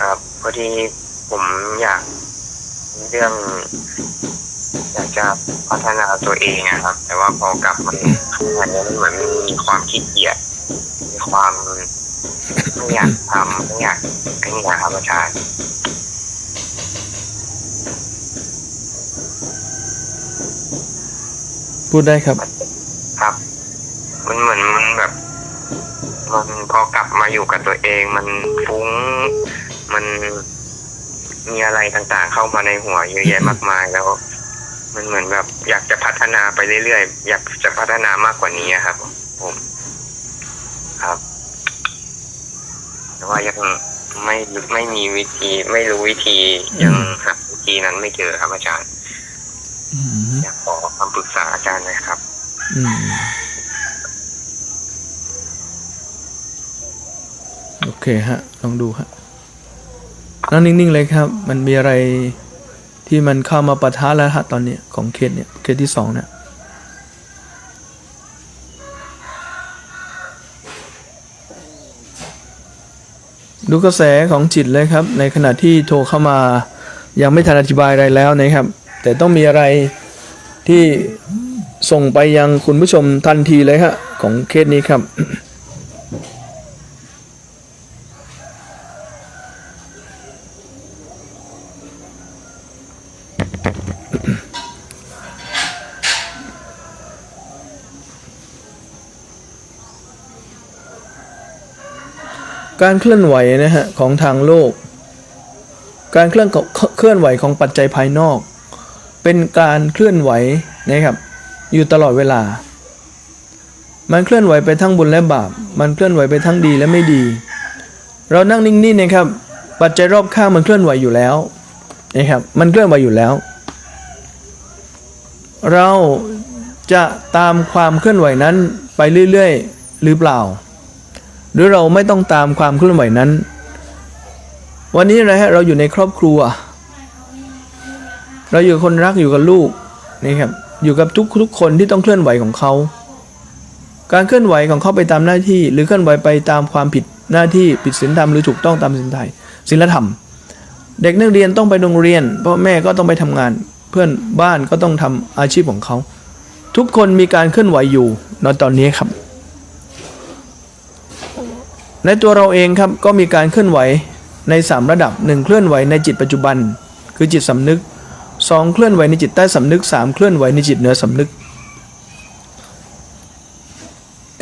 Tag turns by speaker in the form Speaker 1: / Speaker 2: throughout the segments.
Speaker 1: ครับพอดีผมอยากเรื่อง อยากจะพัฒนาตัวเองอะครับ แต่ว่าพอกลับมาทำงานแล้วมันเหมือนมีความขี้เกียจมีความไม่อยากทำไม่อยากไอ้นี่นะครับอาจารย์
Speaker 2: พูดได้ครับ
Speaker 1: ครับ มันเหมือนมันแบบ มันพอกลับมาอยู่กับตัวเองมันฟุ้ง มันมีอะไรต่างๆ เข้ามาในหัวเยอะแยะมากมายแล้ว มันเหมือนแบบ อยากจะพัฒนาไปเรื่อยๆอยากจะพัฒนามากกว่านี้อะครับ ผม ครับ แต่ว่ายังไม่ไม่มีวิธี ไม่รู้วิธียังหาวิธีนั้นไม่เจอครับอาจารย์
Speaker 2: อืม
Speaker 1: อยากขอคำปรึกษาอาจารย์หนะครับ
Speaker 2: อืมโอเคฮะ ลองดูฮะ นั่งนิ่งๆเลยครับ มันมีอะไรที่มันเข้ามาปะทะแล้วฮะตอนนี้ของเคสเนี่ยเคสที่สองเนี่ยดูกระแสของจิตเลยครับ ในขณะที่โทรเข้ามายังไม่ทันอธิบายอะไรแล้วนะครับ แต่ต้องมีอะไรที่ส่งไปยังคุณผู้ชมทันทีเลยฮะของเคสนี้ครับ การเคลื่อนไหวนะฮะของทางโลก การเคลื่อนเคลื่อนไหวของปัจจัยภายนอก เป็นการเคลื่อนไหวนะครับ อยู่ตลอดเวลา มันเคลื่อนไหวไปทั้งบุญและบาป มันเคลื่อนไหวไปทั้งดีและไม่ดี เรานั่งนิ่งๆนะครับ ปัจจัยรอบข้างมันเคลื่อนไหวอยู่แล้วนะครับ มันเคลื่อนไหวอยู่แล้ว เราจะตามความเคลื่อนไหวนั้นไปเรื่อยๆ หรือเปล่า หรือเราไม่ต้องตามความเคลื่อนไหวนั้น วันนี้นะฮะเราอยู่ในครอบครัว เราอยู่คนรักอยู่กับลูกนี่ครับอยู่กับทุกทุกคนที่ต้องเคลื่อนไหวของเขา การเคลื่อนไหวของเขาไปตามหน้าที่ หรือเคลื่อนไหวไปตามความผิดหน้าที่ผิดศีลธรรมหรือถูกต้องตามศีลไทยศีลธรรม เด็กนักเรียนต้องไปโรงเรียนพ่อแม่ก็ต้องไปทำงาน เพื่อนบ้านก็ต้องทำอาชีพของเขา ทุกคนมีการเคลื่อนไหวอยู่ในตอนนี้ครับ ในตัวเราเองครับก็มีการเคลื่อนไหวใน 3 ระดับ 1 เคลื่อนไหวในจิตปัจจุบัน คือจิตสำนึก 2 เคลื่อนไหวในจิตใต้สำนึก 3 เคลื่อนไหวในจิตเหนือสำนึก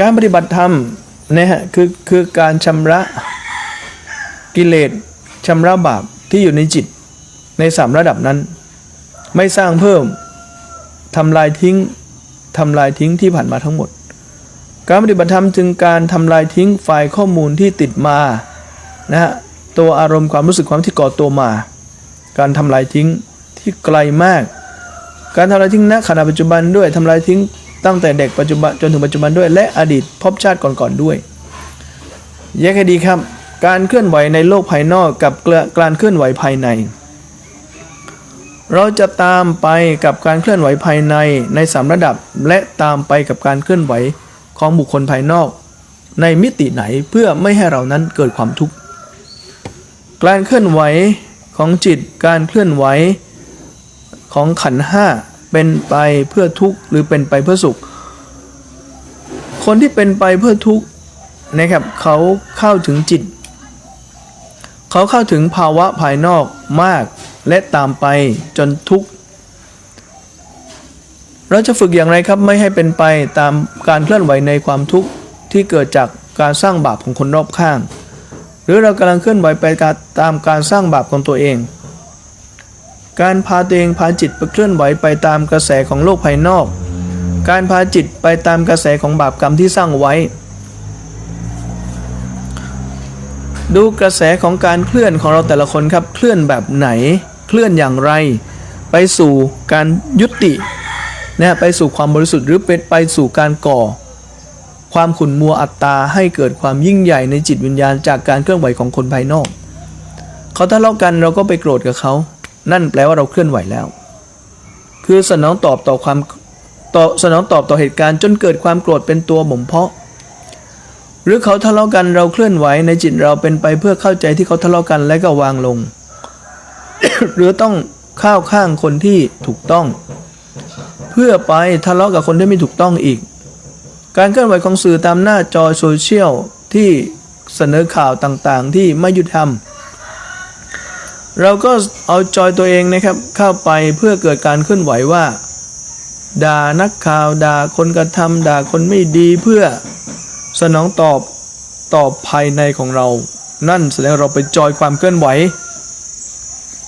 Speaker 2: การปฏิบัติธรรมนะฮะคือคือการชำระกิเลสชำระบาปที่อยู่ในจิตใน 3 ระดับนั้น ไม่สร้างเพิ่มทำลายทิ้งทำลายทิ้งที่ผ่านมาทั้งหมด การปฏิบัติธรรมจึงการทำลายทิ้งไฟล์ข้อมูลที่ติดมานะฮะตัวอารมณ์ความรู้สึกความที่ก่อตัวมา การทำลายทิ้งที่ไกลมาก การทำลายทิ้งณขณะปัจจุบันด้วยทำลายทิ้งตั้งแต่เด็กปัจจุบันจนถึงปัจจุบันด้วย และอดีตภพชาติก่อนๆด้วยแยกให้ดีครับ การเคลื่อนไหวในโลกภายนอกกับการเคลื่อนไหวภายใน เราจะตามไปกับการเคลื่อนไหวภายในในสามระดับ และตามไปกับการเคลื่อนไหว ของบุคคลภายนอก ในมิติไหนเพื่อไม่ให้เรานั้นเกิดความทุกข์การเคลื่อนไหวของจิตการเคลื่อนไหวของขันห้าเป็นไปเพื่อทุกข์หรือเป็นไปเพื่อสุข คนที่เป็นไปเพื่อทุกข์นะครับเขาเข้าถึงจิต เขาเข้าถึงภาวะภายนอกมากและตามไปจนทุกข์ เราจะฝึกอย่างไรครับไม่ให้เป็นไปตามการเคลื่อนไหวในความทุกข์ที่เกิดจากการสร้างบาปของคนรอบข้าง หรือเรากำลังเคลื่อนไหวไปตามการสร้างบาปของตัวเอง การพาตัวเองพาจิตไปเคลื่อนไหวไปตามกระแสของโลกภายนอก การพาจิตไปตามกระแสของบาปกรรมที่สร้างไว้ ดูกระแสของการเคลื่อนของเราแต่ละคนครับเคลื่อนแบบไหน เคลื่อนอย่างไร ไปสู่การยุติ นะไปสู่ความบริสุทธิ์หรือเป็นไปสู่การก่อ ความขุ่นมัวอัตตาให้เกิดความยิ่งใหญ่ในจิตวิญญาณจากการเคลื่อนไหวของคนภายนอกเขาทะเลาะกันเราก็ไปโกรธกับเขานั่นแปลว่าเราเคลื่อนไหวแล้ว คือสนองตอบต่อความต่อสนองตอบต่อเหตุการณ์จนเกิดความโกรธเป็นตัวบ่มเพาะ หรือเขาทะเลาะกันเราเคลื่อนไหวในจิตเราเป็นไปเพื่อเข้าใจที่เขาทะเลาะกันและก็วางลง หรือต้องเข้าวข้างคนที่ถูกต้อง พื่อไปทะเลาะกับคนที่ไม่ถูกต้องอีก การเคลื่อนไหวของสื่อตามหน้าจอโซเชียลที่เสนอข่าวต่างๆ ที่ไม่ยุติธรรม เราก็เอาจอยตัวเองนะครับเข้าไปเพื่อเกิดการเคลื่อนไหวว่า ด่านักข่าวด่าคนกระทำด่าคนไม่ดีเพื่อสนองตอบตอบภายในของเรา นั่นแสดงเราไปจอยความเคลื่อนไหว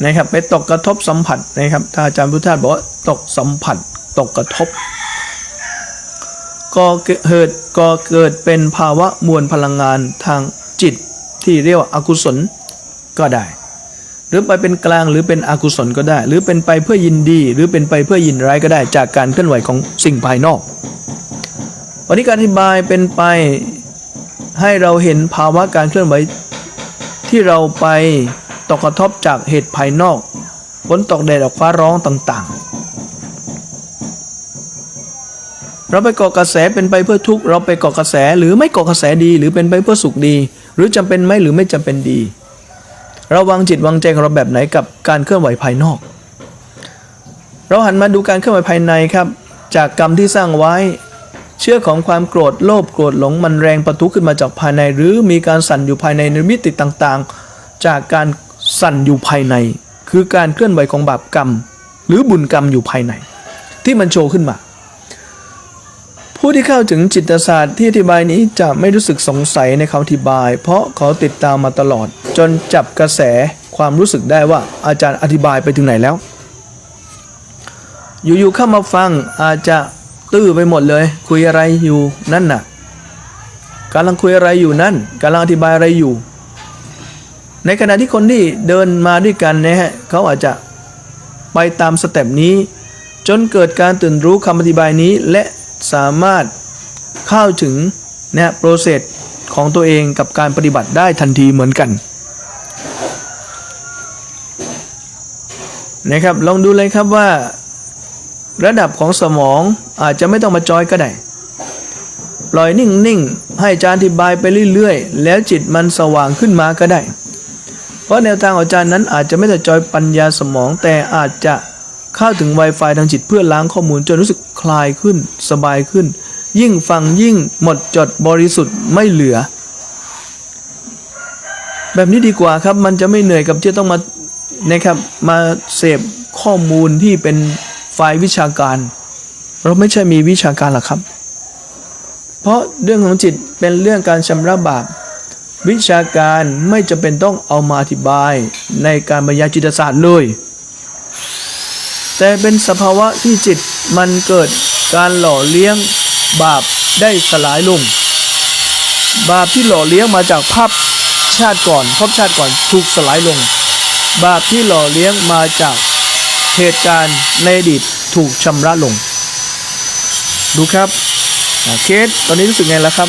Speaker 2: นะครับไปตกกระทบสัมผัสนะครับถ้าอาจารย์พุทธาบอกว่าตกสัมผัส ตกกระทบก็เกิดก็เกิดเป็นภาวะมวลพลังงานทางจิตที่เรียกว่าอากุศลก็ได้ หรือไปเป็นกลางหรือเป็นอกุศลก็ได้ หรือเป็นไปเพื่อยินดี หรือเป็นไปเพื่อยินร้ายก็ได้จากการเคลื่อนไหวของสิ่งภายนอก วันนี้การอธิบายเป็นไปให้เราเห็นภาวะการเคลื่อนไหวที่เราไปตกกระทบจากเหตุภายนอกฝนตกแดดออกฟ้าร้องต่างๆ เราไปเกาะกระแสเป็นไปเพื่อทุกข์เราไปเกาะกระแสหรือไม่เกาะกระแสดีหรือเป็นไปเพื่อสุขดี หรือจำเป็นไหมหรือไม่จำเป็นดี เราวางจิตวางใจของเราแบบไหนกับการเคลื่อนไหวภายนอก เราหันมาดูการเคลื่อนไหวภายในครับ จากกรรมที่สร้างไว้ เชื่อของความโกรธโลภโกรธหลงมันแรงประทุขึ้นมาจากภายใน หรือมีการสั่นอยู่ภายในในมิติต่างๆ จากการสั่นอยู่ภายใน คือการเคลื่อนไหวของบาปกรรม หรือบุญกรรมอยู่ภายใน ที่มันโชว์ขึ้นมา ที่เข้าถึงจิตศาสตร์ที่อธิบายนี้จะไม่รู้สึกสงสัยในคำอธิบาย เพราะเขาติดตามมาตลอด จนจับกระแสความรู้สึกได้ว่าอาจารย์อธิบายไปถึงไหนแล้ว อยู่ๆเข้ามาฟังอาจจะตื้อไปหมดเลย คุยอะไรอยู่นั่นน่ะกำลังคุยอะไรอยู่นั่นกำลังอธิบายอะไรอยู่ ในขณะที่คนที่เดินมาด้วยกันนะฮะเขาอาจจะไปตามสเต็ปนี้ จนเกิดการตื่นรู้คำอธิบายนี้และ สามารถเข้าถึงนะฮะโปรเซสของตัวเองกับการปฏิบัติได้ทันทีเหมือนกันนะครับลองดูเลยครับว่า ระดับของสมองอาจจะไม่ต้องมาจอยก็ได้ ปล่อยนิ่ง ๆ ให้อาจารย์อธิบายไปเรื่อย ๆ แล้วจิตมันสว่างขึ้นมาก็ได้ เพราะแนวทางของอาจารย์นั้นอาจจะไม่ได้จอยปัญญาสมองแต่อาจจะ เข้าถึง Wi-Fi ทางจิตเพื่อล้างข้อมูลจนรู้สึกคลายขึ้น สบายขึ้น ยิ่งฟังยิ่งหมดจดบริสุทธิ์ไม่เหลือ แบบนี้ดีกว่าครับมันจะไม่เหนื่อยกับที่ต้องมานะครับมาเสพข้อมูลที่เป็นฝ่ายวิชาการ เราไม่ใช่มีวิชาการหรอกครับ เพราะเรื่องของจิตเป็นเรื่องการชำระบาปวิชาการไม่จำเป็นต้องเอามาอธิบายในการบรรยายจิตศาสตร์เลย แต่เป็นสภาวะที่จิตมันเกิดการหล่อเลี้ยงบาปได้สลายลง บาปที่หล่อเลี้ยงมาจากภาพชาติก่อนภพชาติก่อนถูกสลายลง บาปที่หล่อเลี้ยงมาจากเหตุการณ์ในอดีตถูกชำระลง ดูครับอ่าเคสตอนนี้รู้สึกไงแล้วครับ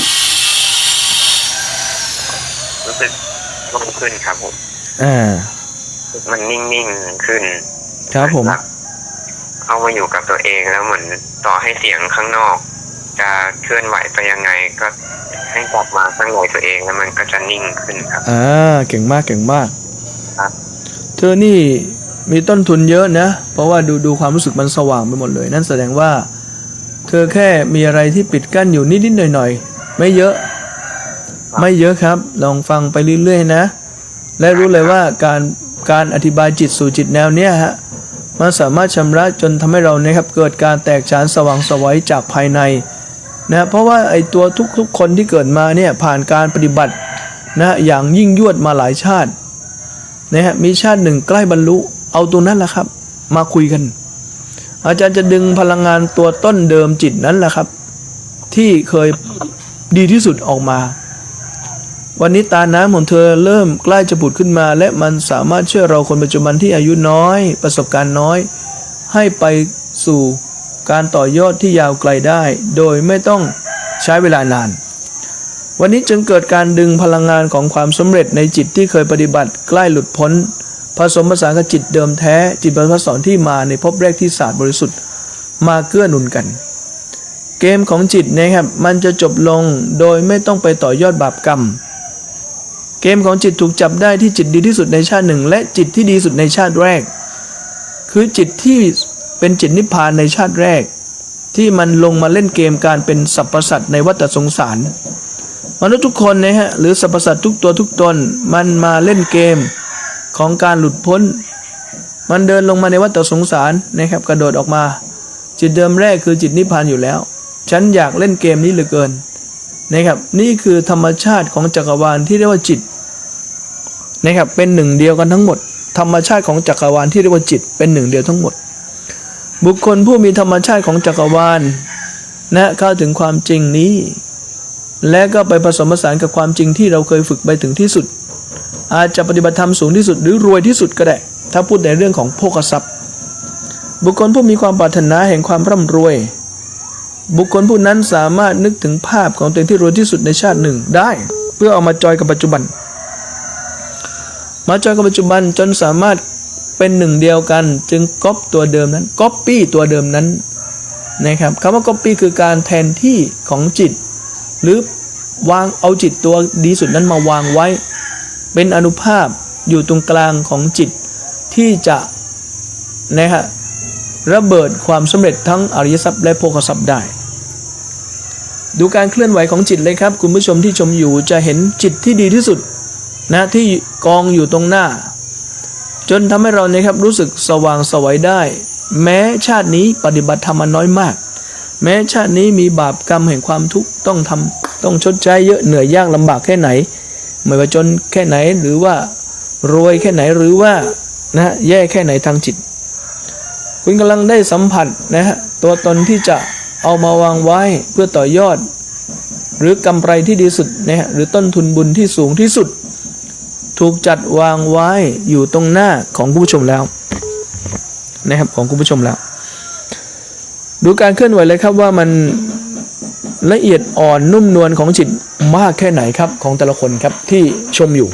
Speaker 1: รู้สึกโล่งขึ้นครับผม
Speaker 2: อ่า
Speaker 1: มันนิ่งๆขึ้น
Speaker 2: ครับผม
Speaker 1: หลัก เข้ามาอยู่กับตัวเองแล้วเหมือนต่อให้เสียงข้างนอก จะเคลื่อนไหวไปยังไงก็ให้กลับมาข้างในตัวเองแล้วมันก็จะนิ่งขึ้นครับ
Speaker 2: อ่าเก่งมากเก่งมาก
Speaker 1: ครับ
Speaker 2: เธอนี่มีต้นทุนเยอะนะ เพราะว่าดูดูความรู้สึกมันสว่างไปหมดเลย นั่นแสดงว่า เธอแค่มีอะไรที่ปิดกั้นอยู่นิดๆหน่อยๆไม่เยอะ ไม่เยอะครับ ลองฟังไปเรื่อยๆนะ และรู้เลยว่าการการอธิบายจิตสู่จิตแนวเนี้ยฮะ มันสามารถชำระจนทำให้เราเนี่ยครับเกิดการแตกฉานสว่างสวัยจากภายในนะเพราะว่าไอตัวทุกๆคนที่เกิดมาเนี่ยผ่านการปฏิบัตินะอย่างยิ่งยวดมาหลายชาตินะฮะมีชาติหนึ่งใกล้บรรลุเอาตัวนั้นแหละครับ มาคุยกัน อาจารย์จะดึงพลังงานตัวต้นเดิมจิตนั้นแหละครับ ที่เคยดีที่สุดออกมา วันนี้ตาน้ำของเธอเริ่มใกล้จะผุดขึ้นมา และมันสามารถช่วยเราคนปัจจุบันที่อายุน้อย ประสบการณ์น้อย ให้ไปสู่การต่อยอดที่ยาวไกลได้ โดยไม่ต้องใช้เวลานาน วันนี้จึงเกิดการดึงพลังงานของความสำเร็จในจิตที่เคยปฏิบัติใกล้หลุดพ้น ผสมผสานกับจิตเดิมแท้ จิตบรรพสอนที่มาในภพแรกที่ศาสตร์บริสุทธิ์ มาเกื้อหนุนกัน เกมของจิตนะครับมันจะจบลงโดยไม่ต้องไปต่อยอดบาปกรรม เกมของจิตถูกจับได้ที่จิตดีที่สุดในชาติหนึ่ง และจิตที่ดีสุดในชาติแรก คือจิตที่เป็นจิตนิพพานในชาติแรก ที่มันลงมาเล่นเกมการเป็นสรรพสัตว์ในวัฏสงสาร มนุษย์ทุกคนนะฮะหรือสรรพสัตว์ทุกตัวทุกตนมันมาเล่นเกมของการหลุดพ้น มันเดินลงมาในวัฏสงสารนะครับกระโดดออกมา จิตเดิมแรกคือจิตนิพพานอยู่แล้ว ฉันอยากเล่นเกมนี้เหลือเกินนะครับนี่คือธรรมชาติของจักรวาลที่เรียกว่าจิต นะครับเป็นหนึ่งเดียวกันทั้งหมด ธรรมชาติของจักรวาลที่เรียกว่าจิตเป็นหนึ่งเดียวทั้งหมด บุคคลผู้มีธรรมชาติของจักรวาลนะเข้าถึงความจริงนี้ และก็ไปผสมผสานกับความจริงที่เราเคยฝึกไปถึงที่สุด อาจจะปฏิบัติธรรมสูงที่สุดหรือรวยที่สุดก็ได้ ถ้าพูดในเรื่องของโภคทรัพย์ บุคคลผู้มีความปรารถนาแห่งความร่ำรวย บุคคลผู้นั้นสามารถนึกถึงภาพของตัวเองที่รวยที่สุดในชาติหนึ่งได้ เพื่อเอามาจอยกับปัจจุบัน มาจอยกับปัจจุบันจนสามารถเป็นหนึ่งเดียวกัน จึงก๊อปตัวเดิมนั้นก๊อปปี้ตัวเดิมนั้นนะครับคำว่าก๊อปปี้คือการแทนที่ของจิต หรือวางเอาจิตตัวดีสุดนั้นมาวางไว้ เป็นอนุภาพอยู่ตรงกลางของจิตที่จะนะฮะระเบิดความสำเร็จทั้งอริยทรัพย์และโภคทรัพย์ได้ ดูการเคลื่อนไหวของจิตเลยครับ คุณผู้ชมที่ชมอยู่จะเห็นจิตที่ดีที่สุด นะที่กองอยู่ตรงหน้า จนทำให้เราเนี่ยครับรู้สึกสว่างสวัยได้ แม้ชาตินี้ปฏิบัติธรรมน้อยมาก แม้ชาตินี้มีบาปกรรมแห่งความทุกข์ต้องทำต้องชดใช้เยอะเหนื่อยยากลำบากแค่ไหนไม่ว่าจนแค่ไหนหรือว่ารวยแค่ไหนหรือว่านะฮะแย่แค่ไหนทางจิต คุณกำลังได้สัมผัสนะฮะตัวตนที่จะเอามาวางไว้เพื่อต่อยอด หรือกำไรที่ดีสุดนะฮะหรือต้นทุนบุญที่สูงที่สุด ถูกจัดวางไว้อยู่ตรงหน้าของผู้ชมแล้วนะครับของคุณผู้ชมแล้ว ดูการเคลื่อนไหวเลยครับว่ามันละเอียดอ่อนนุ่มนวลของจิตมากแค่ไหนครับของแต่ละคนครับที่ชมอยู่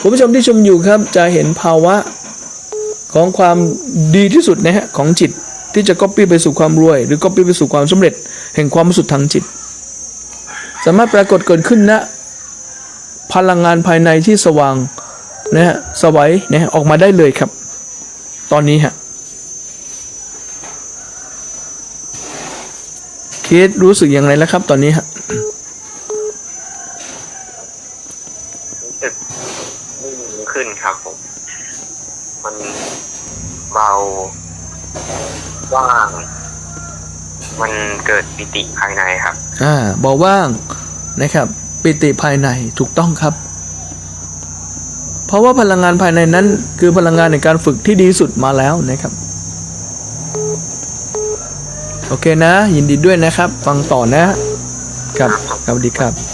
Speaker 2: คุณผู้ชมที่ชมอยู่ครับจะเห็นภาวะของความดีที่สุดนะฮะของจิตที่จะก๊อปปี้ไปสู่ความรวย หรือก๊อปปี้ไปสู่ความสำเร็จ แห่งความสุดทางจิต สามารถปรากฏเกิดขึ้นณ พลังงานภายในที่สว่างนะฮะสวัยนะฮะออกมาได้เลยครับ ตอนนี้ฮะเคสรู้สึกอย่างไรแล้วครับ ตอนนี้ฮะ
Speaker 1: รู้สึกนิ่งขึ้นครับผม มันเบาว่าง มันเกิดปิติภายในครับ
Speaker 2: อ่าเบาว่างนะครับ ปิติภายในถูกต้องครับ เพราะว่าพลังงานภายในนั้น คือพลังงานในการฝึกที่ดีสุดมาแล้วนะครับ โอเคนะ ยินดีด้วยนะครับ ฟังต่อนะครับ ครับสวัสดีครับ